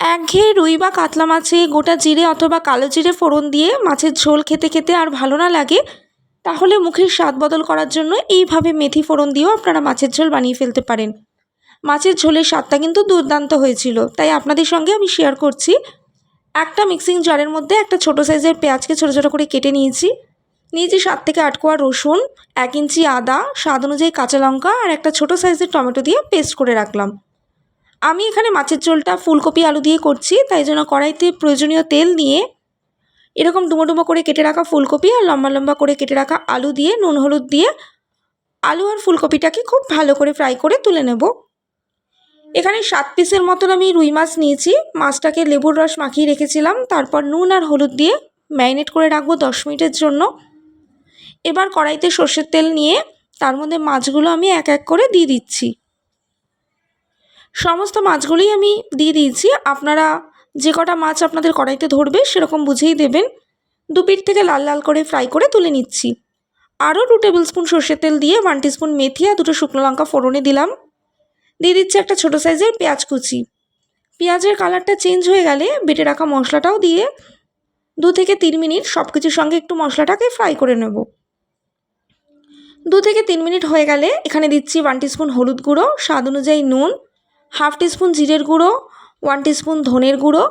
একঘেয়ে রুই বা কাতলা মাছে গোটা জিরে অথবা কালো জিরে ফোড়ন দিয়ে মাছের ঝোল খেতে খেতে আর ভালো না লাগে, তাহলে মুখের স্বাদ বদল করার জন্য এইভাবে মেথি ফোড়ন দিয়েও আপনারা মাছের ঝোল বানিয়ে ফেলতে পারেন। মাছের ঝোলের স্বাদটা কিন্তু দুর্দান্ত হয়েছিল, তাই আপনাদের সঙ্গে আমি শেয়ার করছি। একটা মিক্সিং জারের মধ্যে একটা ছোটো সাইজের পেঁয়াজকে ছোটো ছোটো করে কেটে নিয়েছি। নিয়েছি সাত থেকে আট কোয়া রসুন, এক ইঞ্চি আদা, স্বাদ অনুযায়ী কাঁচা লঙ্কা আর একটা ছোটো সাইজের টমেটো দিয়ে পেস্ট করে রাখলাম। আমি এখানে মাছের ঝোলটা ফুলকপি, আলু দিয়ে করছি, তাই জন্য কড়াইতে প্রয়োজনীয় তেল নিয়ে এরকম ডুমো ডুমো করে কেটে রাখা ফুলকপি আর লম্বা লম্বা করে কেটে রাখা আলু দিয়ে, নুন, হলুদ দিয়ে আলু আর ফুলকপিটাকে খুব ভালো করে ফ্রাই করে তুলে নেব। এখানে সাত পিসের মতন আমি রুই মাছ নিয়েছি, মাছটাকে লেবুর রস মাখিয়ে রেখেছিলাম, তারপর নুন আর হলুদ দিয়ে ম্যারিনেট করে রাখব দশ মিনিটের জন্য। এবার কড়াইতে সর্ষের তেল নিয়ে তার মধ্যে মাছগুলো আমি এক এক করে দিয়ে দিচ্ছি। সমস্ত মাছগুলোই আমি দিয়ে দিয়েছি। আপনারা যে কটা মাছ আপনাদের কড়াইতে ধরবে সেরকম বুঝেই দেবেন। দু পিঠ থেকে লাল লাল করে ফ্রাই করে তুলে নিচ্ছি। আরও টু টেবিল স্পুন সর্ষের তেল দিয়ে ওয়ান টিস্পুন মেথি আর দুটো শুকনো লঙ্কা ফোড়নে দিলাম। দিয়ে দিচ্ছি একটা ছোটো সাইজের পেঁয়াজ কুচি। পেঁয়াজের কালারটা চেঞ্জ হয়ে গেলে বেটে রাখা মশলাটাও দিয়ে দু থেকে তিন মিনিট সব কিছুর সঙ্গে একটু মশলাটাকে ফ্রাই করে নেব। দু থেকে তিন মিনিট হয়ে গেলে এখানে দিচ্ছি ওয়ান টিস্পুন হলুদ গুঁড়ো, স্বাদ অনুযায়ী নুন হাফ টিস্পুন জিরের গুঁড়ো ওয়ান টিস্পুন ধনের গুঁড়ো,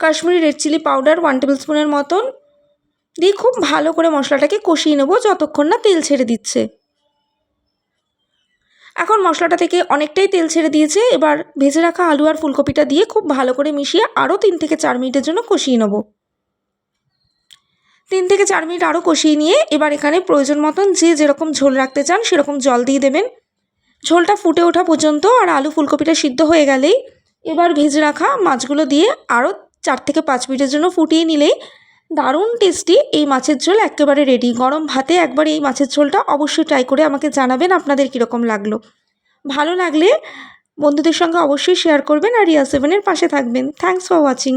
Kashmiri red chilli powder one table স্পুনের মতন। দিয়ে খুব ভালো করে মশলাটাকে কষিয়ে নেব যতক্ষণ না তেল ছেড়ে দিচ্ছে। এখন মশলাটা থেকে অনেকটাই তেল ছেড়ে দিয়েছে, এবার ভেজে রাখা আলু আর ফুলকপিটা দিয়ে খুব ভালো করে মিশিয়ে আরও তিন থেকে চার মিনিটের জন্য কষিয়ে নেব। তিন থেকে চার মিনিট আরও কষিয়ে নিয়ে এবার এখানে প্রয়োজন মতন যে যেরকম ঝোল রাখতে চান সেরকম জল দিয়ে দেবেন। ঝোলটা ফুটে ওঠা পর্যন্ত আর আলু ফুলকপিটা সিদ্ধ হয়ে গেলেই এবার ভেজে রাখা মাছগুলো দিয়ে আরও চার থেকে পাঁচ মিনিটের জন্য ফুটিয়ে নিলেই দারুণ টেস্টি এই মাছের ঝোল একেবারে রেডি গরম ভাতে একবার এই মাছের ঝোলটা অবশ্যই ট্রাই করে আমাকে জানাবেন আপনাদের কীরকম লাগল। ভালো লাগলে বন্ধুদের সঙ্গে অবশ্যই শেয়ার করবেন আর রিয়া সেভেনের পাশে থাকবেন। Thanks for watching